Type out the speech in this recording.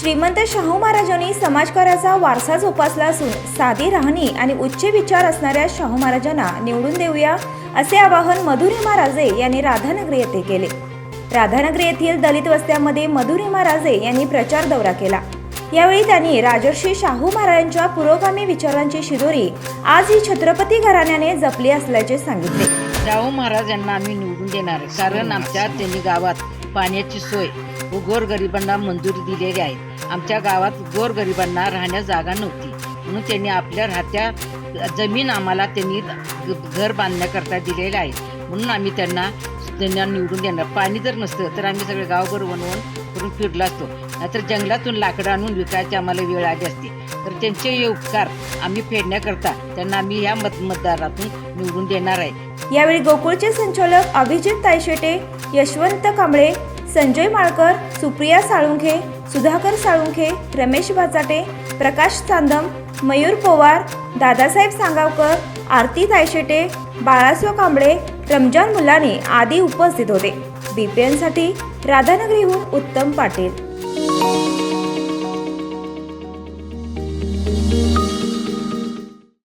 श्रीमंत शाहू महाराजांनी समाजकार्याचा वारसा जोपासला असून साधी राहणी आणि उच्च विचार असणाऱ्या शाहू महाराजांना निवडून देऊया असे आवाहन मधुरिमा राजे यांनी राधानगरी येथे केले. राधानगरी येथील दलित वस्त्यामध्ये मधुरिमा राजे यांनी प्रचार दौरा केला. यावेळी त्यांनी राजर्षी शाहू महाराजांच्या पुरोगामी विचारांची शिदोरी आज ही छत्रपती घराण्याने जपली असल्याचे सांगितले. शाहू महाराजांना आम्ही निवडून देणार कारण आमच्या त्यांनी गावात पाण्याची सोय व गोरगरिबांना मंजुरी दिलेली आहे. आमच्या गावात गोरगरिबांना राहण्यास जागा नव्हती. म्हणून त्यांनी आपल्या राहत्या जमीन आम्हाला त्यांनी घर बांधण्याकरता दिलेलं आहे. म्हणून आम्ही त्यांना त्यांना निवडून देणार. पाणी जर नसतं तर आम्ही सगळे गावभर बनवून करून फिरलो असतो. नाहीतर जंगलातून लाकडं आणून विकायची आम्हाला वेळ आली असते. तर त्यांचे हे उपकार आम्ही फेडण्याकरता त्यांना आम्ही ह्या मत मतदारातून निवडून देणार आहे. यावेळी गोकुळचे संचालक अभिजित तायशेटे यशवंत कांबळे संजय माळकर सुप्रिया साळुंखे सुधाकर साळुंखे रमेश बाचाटे प्रकाश चांदम मयूर पोवार दादासाहेब सांगावकर आरती तायशेटे बाळासो कांबळे रमजान मुलानी आदी उपस्थित होते. बीपीएनसाठी राधानगरीहून उत्तम पाटील.